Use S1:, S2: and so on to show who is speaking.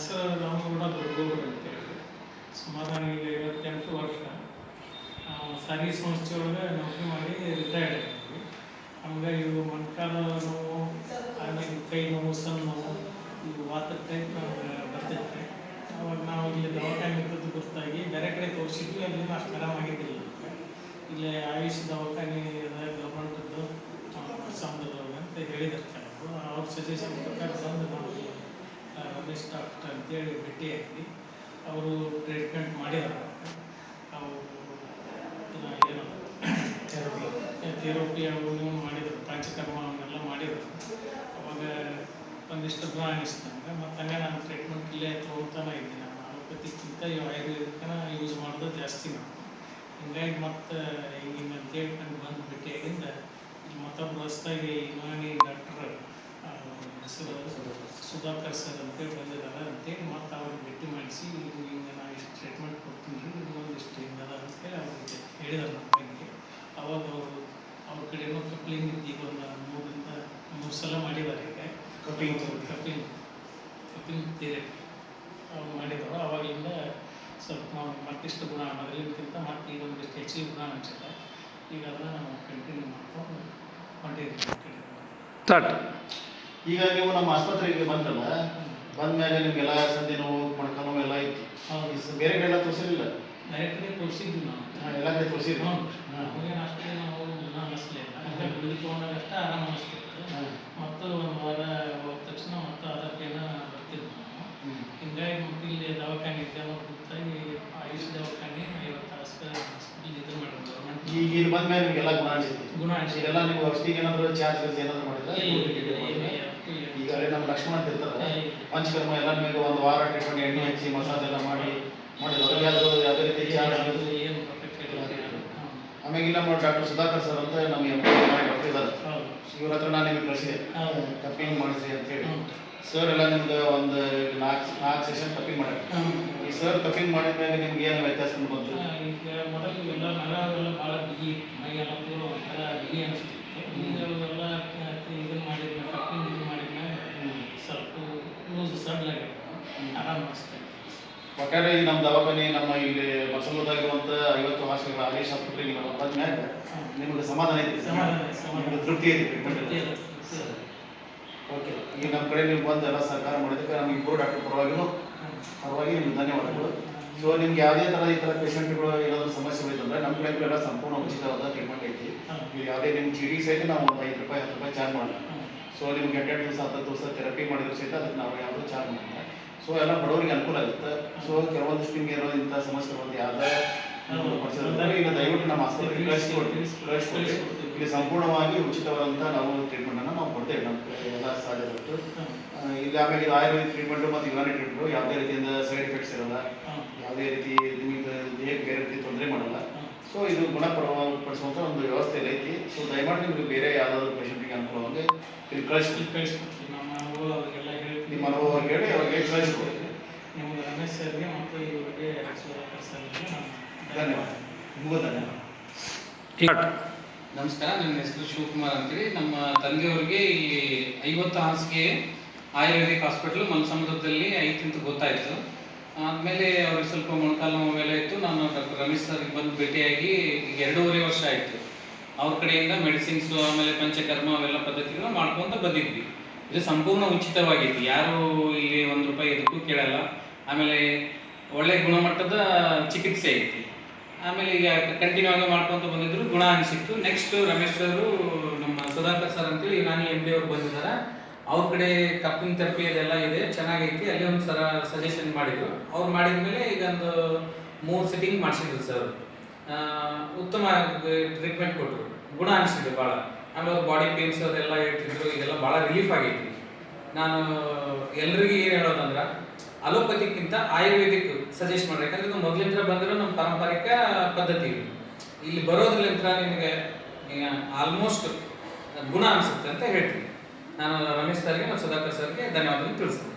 S1: ಹೆಸರು ರಾಮಗೌಡ ದೊಡ್ಡಗೌಡರು ಅಂತೇಳಿ ಸುಮಾರು ಐವತ್ತೆಂಟು ವರ್ಷ ಸಾರಿಗೆ ಸಂಸ್ಥೆ ಒಳಗೆ ನೌಕರಿ ಮಾಡಿ ರಿಟೈರ್ಡ್ ಆಗಿದ್ವಿ. ಹಂಗೆ ಇವು ಮೊಣಕಾಲ ನೋವು ಆಮೇಲೆ ಕೈ ನೋವು, ಸಣ್ಣ ನೋವು, ಇವು ವಾತದ ಟೈಪ್ ನಮ್ಗೆ ಬರ್ತೈತೆ. ಅವಾಗ ನಾವು ಇಲ್ಲಿ ದವಾಖಾನೆ ಇದ್ದದ್ದು ಗೊತ್ತಾಗಿ ಬೇರೆ ಕಡೆ ತೋರಿಸಿದ್ವಿ ಅಲ್ಲಿ ಅಷ್ಟು ಆರಾಮಾಗಿದ್ದಿಲ್ಲ ಇಲ್ಲಿ ಆಯುಷ್ ದವಾಖಾನೆ ಅದ, ಗೌರ್ಮೆಂಟದ್ದು ಸಾಂಬದೊಳಗೆ ಅಂತ ಹೇಳಿದ್ರು ಅವ್ರ ಸಜೆಷನ್ ಪ್ರಕಾರ ಬಂದು ನಾವು ರಮೇಶ್ ಡಾಕ್ಟರ್ ಅಂತೇಳಿ ಭೇಟಿಯಾಗಿ ಅವರು ಟ್ರೀಟ್ಮೆಂಟ್ ಮಾಡಿದ್ದಾರೆ ಅವು ಇದನ್ನ ಏನು ಥೆರಪಿ ಅವು ಇವು ಮಾಡಿದರು ಪಂಚಕರ್ಮ ಅವನ್ನೆಲ್ಲ ಮಾಡಿದರು. ಅವಾಗ ಒಂದಿಷ್ಟು ಗುಣ ಅನಿಸ್ತು ನನಗೆ ಮತ್ತು ಹಂಗೆ ನಾನು ಟ್ರೀಟ್ಮೆಂಟ್ ಇಲ್ಲೇ ತೊಗೊಳ್ತಾನೆ ಇದ್ದೀನಿ ನಾನು ಆಲೋಪತಿಕ್ಕಿಂತ ಈ ಆಯುರ್ವೇದಿಕ್ಕನ ಯೂಸ್ ಮಾಡೋದು ಜಾಸ್ತಿ ನಾನು ಹಿಂಗಾಗಿ ಮತ್ತು ಹಿಂಗೆ ಅಂತೇಳಿ ಬಂದು ಭೇಟಿಯಾಗಿಂದ ಇಲ್ಲಿ ಮತ್ತೊಬ್ಬರು ಹೊಸ್ದಾಗಿ ಯುನಾನಿ ಡಾಕ್ಟರ್ ಹೆಸರು ಸುಧಾಕರ್ ಸರ್ ಅಂತೇಳಿ ಬಂದಿದ್ದಾರೆ. ಅಂತೇಳಿ ಮತ್ತು ಅವ್ರಿಗೆ ಭೇಟಿ ಮಾಡಿಸಿ ನೀವು ಹಿಂಗೆ ನಾನು ಇಷ್ಟು ಟ್ರೀಟ್ಮೆಂಟ್ ಕೊಡ್ತೀನಿ ರೀ ಇದು ಒಂದಿಷ್ಟು ಹಿಂಗದ ಅಂತೇಳಿ ಅವ್ರಿಗೆ ಹೇಳಿದ್ರು ನಮ್ಮ ಬಗ್ಗೆ ಅವಾಗ ಅವರು ಅವ್ರ ಕಡೆನೂ ಕಪ್ಲಿಂಗ್ ಇತ್ತು ಈಗ ಒಂದು ಮೂರಿಂದ ಮೂರು ಸಲ ಮಾಡಿದ್ದಾರೆ ಈಗ
S2: ಕಪ್ಲಿಂಗ್
S1: ಕಪ್ಲಿಂಗ್ ಕಪ್ಲಿಂಗ್ ಥೆರಪಿ ಅವ್ರು ಮಾಡಿದ್ರು. ಅವಾಗಿಂದ ಸ್ವಲ್ಪ ಮತ್ತಿಷ್ಟು ಗುಣ ಮೊದಲಿನಕ್ಕಿಂತ ಮತ್ತೆ ಈಗ ಒಂದಿಷ್ಟು ಹೆಚ್ಚಿಗೆ ಗುಣ ಅನಿಸುತ್ತೆ. ಈಗ ಅದನ್ನ ನಾವು ಕಂಟಿನ್ಯೂ ಮಾಡ್ಕೊಂಡು ಹೊಂಟಿದ್ದೀವಿ
S3: ಸ್ಟಾರ್ಟ್
S2: ಈಗ ನೀವು ನಮ್ಮ ಆಸ್ಪತ್ರೆಗೆ ಬಂದ್ರಲ್ಲ ಬಂದ್ಮೇಲೆ ನಿಮ್ಗೆಲ್ಲ ಸಂಧಿ ನೋವು ಮೊಣಕಾಲು ನೋವು ಎಲ್ಲ ಇತ್ತು ಈ ಬೇರೆ ಕಡೆ ಎಲ್ಲ ತೋರಿಸಿರಲಿಲ್ಲ?
S1: ಡೈರೆಕ್ಟ್ಲಿ ತೋರಿಸಿದ್ವಿ ನಾವು.
S2: ಎಲ್ಲ ಕಡೆ
S1: ಅಷ್ಟೇ ನಾವು ಗುಣ ಅನ್ನಿಸ್ಲಿಲ್ಲ. ಹಂಗೆ ಗುಳಿಗೆ ತೊಗೊಂಡಾಗಷ್ಟೇ ಆರಾಮ ಮತ್ತು ಒಂದು ವಾರ ಹೋದ ತಕ್ಷಣ ಮತ್ತು ಅದಕ್ಕೇನ ಬರ್ತಿದ್ವಿ ನಾವು. ಹಿಂಗಾಗಿ ಮತ್ತೆ ಇಲ್ಲಿ ದವಾಖಾನೆ ಇದ್ದೇವೆ ಗೊತ್ತಾಗಿ ಆಯುಷ್ ದವಾಖಾನೆ ಐವತ್ತು ಹಾಸ್ಪಿಟಲ್ ಹಾಸ್ಪಿಟಲ್ ಇದು ಬಂದ ಮೇಲೆ
S2: ಈಗ ನಿಮ್ಗೆಲ್ಲ ಗುಣ ಅನಿಸಿತ್ತು.
S1: ಗುಣ ಅನಿಸಿದೆ
S2: ಎಲ್ಲ ನೀವು ಔಷಧಿಗೆ ಏನಾದ್ರು ಚಾರ್ಜ್ ಏನಾದ್ರು ಮಾಡಿದ್ರೆ? ಈಗ ಅಲ್ಲೇ ನಮ್ಮ ಲಕ್ಷ್ಮಣ ಅಂತ ಇರ್ತಾರೆ ಪಂಚಕರ್ಮ ಎಲ್ಲ ನಿಮಗೆ ಒಂದು ವಾರ ಟ್ರೀಟ್ಮೆಂಟ್ ಎಣ್ಣೆ ಹಚ್ಚಿ ಮಸಾಜ್ ಎಲ್ಲ ಮಾಡಿ ಮಾಡಿದ್ರು ಯಾವ್ದು ಯಾವುದೇ ರೀತಿ ಚಾರ್ಜ್ ಆಮೇಲೆ ಇಲ್ಲಿ ನಮ್ಮ ಡಾಕ್ಟರ್ ಸುಧಾಕರ್ ಸರ್ ಅಂತ ನಮ್ಮ ಎಂ ಡಾಕ್ಟರ್ ಇದ್ದಾರೆ. ಇವ್ರ ಹತ್ರ ನಾನು ನಿಮಗೆ ಕಳಿಸಿದೆ. ಕಪ್ಪಿಂಗ್ ಮಾಡಿಸಿ ಅಂತ ಹೇಳಿ.
S1: ಹ್ಞೂ
S2: ಸರ್ ಎಲ್ಲ ನಿಮ್ದು ಒಂದು ನಾಲ್ಕು ನಾಲ್ಕು ಸೆಷನ್ ಕಪ್ಪಿಂಗ್ ಮಾಡ್ಯಾರ ಈ ಸರ್ ಕಪ್ಪಿಂಗ್ ಮಾಡಿದ ಮೇಲೆ ನಿಮ್ಗೆ ಏನು ವ್ಯತ್ಯಾಸ ಬಂತು?
S1: ಈಗ ಮೊದಲು ಎಲ್ಲ ನರಗಳೆಲ್ಲ ಭಾಳ ಬಿಗಿ ಮೈಯೆಲ್ಲ ಪೂರ ಒಂಥರ ಬಿಗಿ ಅನಿಸ್ತಿತ್ತು. ಈಗ ಅವೆಲ್ಲ ಇದನ್ನು ಮಾಡಿದ್ಮೇಲೆ ಕಪ್ಪಿಂಗ್ ಇದು ಮಾಡಿದ್ಮೇಲೆ ಸ್ವಲ್ಪ ಲೂಸ್ ಸಡ್ಲಾಗಿ ಆರಾಮ ಅನಿಸ್ತದೆ
S2: ಒಟ್ಟಾರೆ ಈ ನಮ್ಮ ದವಾಖಾನೆ ನಮ್ಮ ಇಲ್ಲಿ ಬಸವದಾಗಿರುವಂಥ ಐವತ್ತು ಹಾಸ್ಟೆಲ್ಗಳ ಆದೇಶ ಆಸ್ಪತ್ರೆಗೆ ಬಂದ ಮೇಲೆ ನಿಮಗೆ ಸಮಾಧಾನ ಐತಿ
S1: ಸಮಾಧಾನ
S2: ತೃಪ್ತಿ ಐತಿ ಈಗ ನಮ್ಮ ಕಡೆ ನೀವು ಬಂದು ಎಲ್ಲ ಸಹಕಾರ ಮಾಡಿದ್ದಕ್ಕೆ ನಮಗೆ ಇಬ್ಬರು ಡಾಕ್ಟರ್ ಪರವಾಗಿನೂ ಪರವಾಗಿ ನಿಮ್ಗೆ ಧನ್ಯವಾದಗಳು. ಸೊ ನಿಮ್ಗೆ ಯಾವುದೇ ಥರ ಈ ಥರ ಪೇಷಂಟ್ಗಳು ಏನಾದರೂ ಸಮಸ್ಯೆಗಳಿತ್ತಂದ್ರೆ ನಮ್ಮ ಕಡೆ ಎಲ್ಲ ಸಂಪೂರ್ಣ ಉಚಿತವಾದ ಟ್ರೀಟ್ಮೆಂಟ್ ಐತಿ. ನೀವು ಯಾವುದೇ ನಿಮ್ಮ ಡಿ ಸಹಿತ ನಾವು ಒಂದು ಐದು ರೂಪಾಯಿ, ಹತ್ತು ರೂಪಾಯಿ ಚಾರ್ಜ್ ಮಾಡಲ್ಲ. ಸೊ ನಿಮ್ಗೆ ಎಂಟೆಂಟು ದಿವಸ ಹತ್ತು ದಿವಸ ಥೆರಪಿ ಮಾಡಿದ್ರು ಸಹಿತ ಅದಕ್ಕೆ ನಾವು ಯಾವುದೂ ಚಾರ್ಜ್ ಮಾಡಿಲ್ಲ. ಸೊ ಎಲ್ಲ ಬಡವರಿಗೆ ಅನುಕೂಲ ಆಗುತ್ತೆ. ಸೊ ಕೆಲವೊಂದಿಷ್ಟು ನಿಮ್ಗೆ ಇರೋ ಇಂಥ ಸಮಸ್ಯೆ ಯಾವುದೇ ದಯವಿಟ್ಟು ನಮ್ಮ ಆಸ್ಪತ್ರೆಗೆ ಕಳಿಸ್ಕೊಡ್ತೀವಿ ಇಲ್ಲಿ ಸಂಪೂರ್ಣವಾಗಿ ಉಚಿತವಾದಂಥ ನಾವು ಟ್ರೀಟ್ಮೆಂಟನ್ನು ನಾವು ಕೊಡ್ತೇವೆ. ನಮ್ಮ ಎಲ್ಲ ಆ, ಇಲ್ಲಿ ಆಮೇಲೆ ಇದು ಆಯುರ್ವೇದಿಕ್ ಟ್ರೀಟ್ಮೆಂಟು ಮತ್ತು ಯುನಾನಿ ಟ್ರೀಟ್ಮೆಂಟು ಯಾವುದೇ ರೀತಿಯಿಂದ ಸೈಡ್ ಎಫೆಕ್ಟ್ಸ್ ಇರಲ್ಲ. ಯಾವುದೇ ರೀತಿ ನಿಮಗೆ ದೇಹಕ್ಕೆ ಬೇರೆ ರೀತಿ ತೊಂದರೆ ಮಾಡಲ್ಲ. ಸೊ ಇದು ಗುಣಪಡುವ ಪಡಿಸುವಂಥ ಒಂದು ವ್ಯವಸ್ಥೆ ಇಲ್ಲಿ ಐತಿ. ಸೊ ದಯಮಾಡಿ ನಿಮಗೆ ಬೇರೆ ಯಾವುದಾದ್ರು ಪೇಷಂಟಿಗೆ ಅನುಕೂಲವಾಗಿ ಇಲ್ಲಿ ಕಳಿಸ್ತೀವಿ
S1: ಕಳಿಸ್ಕೊಡ್ತೀವಿ. ನಮ್ಮ ಅನುಭವ
S2: ನಿಮ್ಮ ಅನುಭವ ಹೇಳಿ ಅವ್ರಿಗೆ ಕಳಿಸ್ಕೊಡಿ.
S1: ನಿಮಗೆ ರಮೇಶ್ ಸರ್ಗೆ ಮತ್ತು ಇವರಿಗೆ
S2: ಧನ್ಯವಾದ.
S4: ನಮಸ್ಕಾರ ನನ್ನ ಹೆಸರು ಶಿವಕುಮಾರ್ ಅಂತೇಳಿ. ನಮ್ಮ ತಂದೆಯವ್ರಿಗೆ ಈ ಐವತ್ತು ಹಾಸಿಗೆ ಆಯುರ್ವೇದಿಕ್ ಹಾಸ್ಪಿಟಲ್ ಮನಸಮುದ್ರದಲ್ಲಿ ಐತಿ ಅಂತ ಗೊತ್ತಾಯಿತು. ಆದಮೇಲೆ ಅವ್ರಿಗೆ ಸ್ವಲ್ಪ ಮೊಣಕಾಲು ನೋವೆಲ್ಲ ಇತ್ತು. ನಾನು ಡಾಕ್ಟರ್ ರಮೇಶ್ ಸರ್ಗೆ ಬಂದು ಭೇಟಿಯಾಗಿ ಈಗ ಎರಡೂವರೆ ವರ್ಷ ಆಯಿತು. ಅವ್ರ ಕಡೆಯಿಂದ ಮೆಡಿಸಿನ್ಸು ಆಮೇಲೆ ಪಂಚಕರ್ಮ ಅವೆಲ್ಲ ಪದ್ಧತಿಗಳನ್ನ ಮಾಡ್ಕೊಂತ ಬಂದಿದ್ವಿ. ಇದು ಸಂಪೂರ್ಣ ಉಚಿತವಾಗಿತ್ತು. ಯಾರು ಇಲ್ಲಿ ಒಂದು ರೂಪಾಯಿ ಇದಕ್ಕೂ ಕೇಳಲ್ಲ. ಆಮೇಲೆ ಒಳ್ಳೆ ಗುಣಮಟ್ಟದ ಚಿಕಿತ್ಸೆ ಐತಿ. ಆಮೇಲೆ ಈಗ ಕಂಟಿನ್ಯೂ ಆಗಿ ಮಾಡ್ಕೊಂತ ಬಂದಿದ್ರು, ಗುಣ ಅನಿಸಿತ್ತು. ನೆಕ್ಸ್ಟ್ ರಮೇಶ್ ಅವರು ನಮ್ಮ ಸುಧಾಕರ್ ಸರ್ ಅಂತೇಳಿ ನಾನು ಎಂ ಡಿ ಅವ್ರು ಬಂದಿದ್ದಾರೆ. ಅವ್ರ ಕಡೆ ಕಪ್ಪಿಂಗ್ ಥೆರಪಿ ಅದೆಲ್ಲ ಇದೆ, ಚೆನ್ನಾಗೈತಿ. ಅಲ್ಲಿ ಒಂದು ಸರ ಸಜೆಷನ್ ಮಾಡಿದ್ರು. ಅವ್ರು ಮಾಡಿದ್ಮೇಲೆ ಈಗ ಒಂದು ಮೂರು ಸೆಟ್ಟಿಂಗ್ ಮಾಡಿಸಿದ್ರು ಸರ್. ಉತ್ತಮ ಟ್ರೀಟ್ಮೆಂಟ್ ಕೊಟ್ಟರು ಗುಣ ಅನಿಸಿದ್ರು ಭಾಳ. ಆಮೇಲೆ ಅವ್ರ ಬಾಡಿ ಪೇನ್ಸ್ ಅದೆಲ್ಲ ಹೇಳ್ತಿದ್ರು, ಇದೆಲ್ಲ ಭಾಳ ರಿಲೀಫ್ ಆಗೈತಿ. ನಾನು ಎಲ್ರಿಗೂ ಏನು ಹೇಳೋದಂದ್ರೆ ಅಲೋಪತಿಕ್ಕಿಂತ ಆಯುರ್ವೇದಿಕ್ ಸಜೆಸ್ಟ್ ಮಾಡ್ರಿ ಯಾಕಂದ್ರೆ ಇದು ಮೊದಲಿಂದ ಬಂದಿರೋ ನಮ್ಮ ಪಾರಂಪರಿಕ ಪದ್ಧತಿ ಇದು. ಇಲ್ಲಿ ಬರೋದ್ರಲ್ಲಿಂದ ನಿಮಗೆ ಆಲ್ಮೋಸ್ಟ್ ಗುಣ ಅನಿಸುತ್ತೆ ಅಂತ ಹೇಳ್ತೀನಿ. ನಾನು ರಮೇಶ್ ಸರ್ಗೆ ಮತ್ತು ಸುಧಾಕರ್ ಸರ್ಗೆ ಧನ್ಯವಾದಗಳು ತಿಳಿಸ್ತೀನಿ.